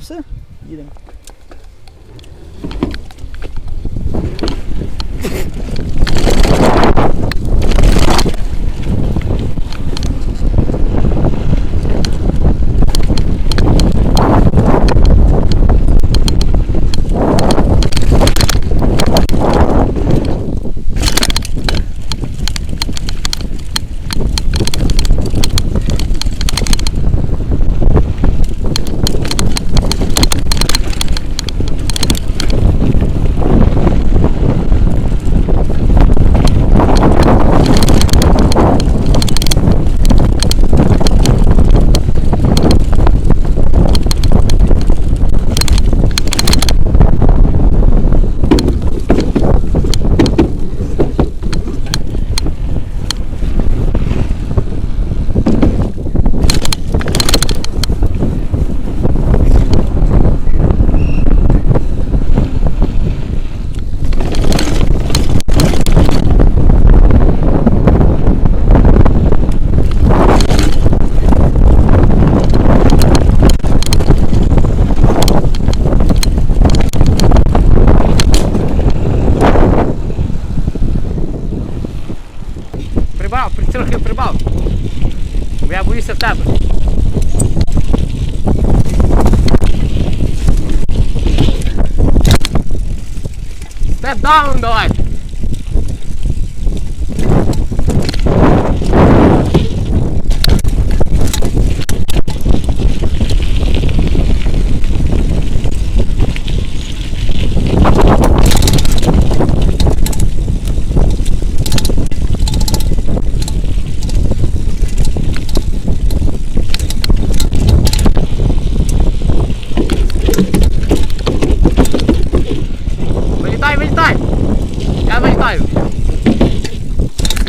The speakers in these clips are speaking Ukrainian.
Все, їдемо. Прибав, при- трохи прибав. Бо я боюся в тебе. Степ даун давай.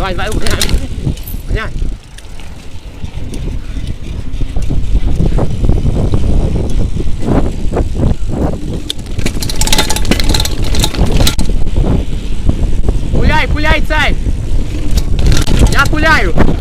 Давай, давай, угоняй. Угоняй. Гуляй, гуляй, цей! Я пуляю!